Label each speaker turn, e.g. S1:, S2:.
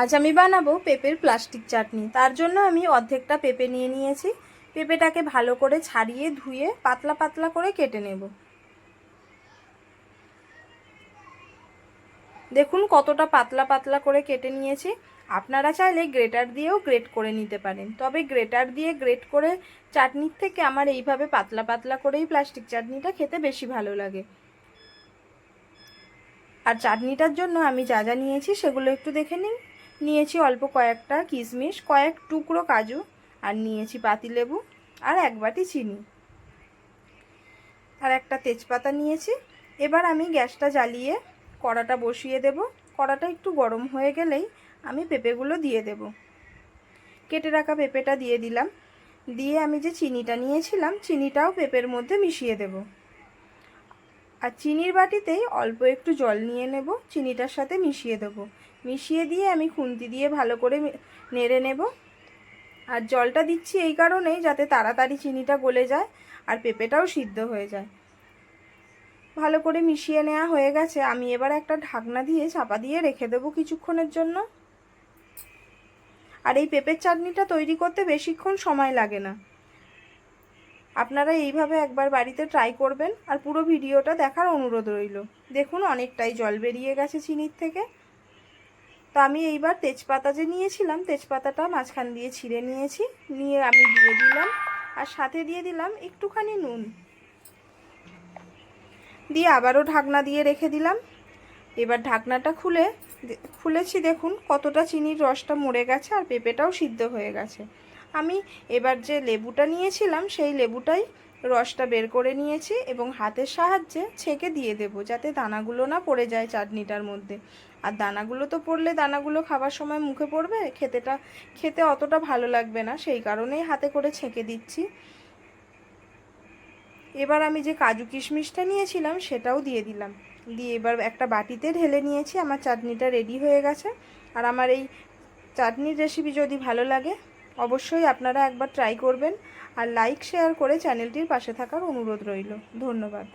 S1: আজ আমি বানাবো পেঁপের প্লাস্টিক চাটনি। তার জন্য আমি অর্ধেকটা পেঁপে নিয়ে নিয়েছি। পেঁপেটাকে ভালো করে ছাড়িয়ে ধুয়ে পাতলা পাতলা করে কেটে নেব। দেখুন কতটা পাতলা পাতলা করে কেটে নিয়েছি। আপনারা চাইলে গ্রেটার দিয়েও গ্রেট করে নিতে পারেন। তবে গ্রেটার দিয়ে গ্রেট করে চাটনির থেকে আমার এইভাবে পাতলা পাতলা করেই প্লাস্টিক চাটনিটা খেতে বেশি ভালো লাগে। আর চাটনিটার জন্য আমি যা যা নিয়েছি সেগুলো একটু দেখে নিন। নিয়েছি অল্প কয়েকটা কিশমিশ, কয়েক টুকরো কাজু, আর নিয়েছি পাতিলেবু আর এক বাটি চিনি। আর একটা তেজপাতা নিয়েছি। এবার আমি গ্যাসটা জ্বালিয়ে কড়াটা বসিয়ে দেব। কড়াটা একটু গরম হয়ে গেলেই আমি পেঁপেগুলো দিয়ে দেব। কেটে রাখা পেঁপেটা দিয়ে দিলাম। দিয়ে আমি যে চিনিটা নিয়েছিলাম, চিনিটাও পেঁপের মধ্যে মিশিয়ে দেব। আর চিনির বাটিতেই অল্প একটু জল নিয়ে নেব, চিনিটার সাথে মিশিয়ে দেবো। মিশিয়ে দিয়ে আমি খুন্তি দিয়ে ভালো করে নেড়ে নেব। আর জলটা দিচ্ছি এই কারণেই যাতে তাড়াতাড়ি চিনিটা গলে যায় আর পেঁপেটাও সিদ্ধ হয়ে যায়। ভালো করে মিশিয়ে নেওয়া হয়ে গেছে। আমি এবার একটা ঢাকনা দিয়ে চাপা দিয়ে রেখে দেবো কিছুক্ষণের জন্য। আর এই পেঁপের চাটনিটা তৈরি করতে বেশিক্ষণ সময় লাগে না। আপনারা এইভাবে একবার বাড়িতে ট্রাই করবেন আর পুরো ভিডিওটা দেখার অনুরোধ রইল। দেখুন, অনেকটাই জল বেরিয়ে গেছে চিনির থেকে। তো আমি এইবার তেজপাতা যে নিয়েছিলাম, তেজপাতাটা মাঝখান দিয়ে ছিঁড়ে নিয়েছি, নিয়ে আমি দিয়ে দিলাম আর সাথে দিয়ে দিলাম একটুখানি নুন। দিয়ে আবারও ঢাকনা দিয়ে রেখে দিলাম। এবার ঢাকনাটা খুলে, খুলেছি দেখুন কতটা চিনির রসটা মরে গেছে আর পেঁপেটাও সিদ্ধ হয়ে গেছে। আমি এবার যে লেবুটা নিয়েছিলাম, সেই লেবুটাই রসটা বের করে নিয়েছি এবং হাতের সাহায্যে ছেঁকে দিয়ে দেব যাতে দানাগুলো না পড়ে যায় চাটনিটার মধ্যে। আর দানাগুলো তো পড়লে দানাগুলো খাবার সময় মুখে পড়বে, খেতেটা, খেতে অতটা ভালো লাগবে না, সেই কারণেই হাতে করে ছেঁকে দিচ্ছি। এবার আমি যে কাজু কিশমিশটা নিয়েছিলাম, সেটাও দিয়ে দিলাম। দিয়ে এবার একটা বাটিতে ঢেলে নিয়েছি, আমার চাটনিটা রেডি হয়ে গেছে। আর আমার এই চাটনির রেসিপি যদি ভালো লাগে অবশ্যই আপনারা একবার ট্রাই করবেন আর লাইক শেয়ার করে চ্যানেলটির পাশে থাকার অনুরোধ রইল। ধন্যবাদ।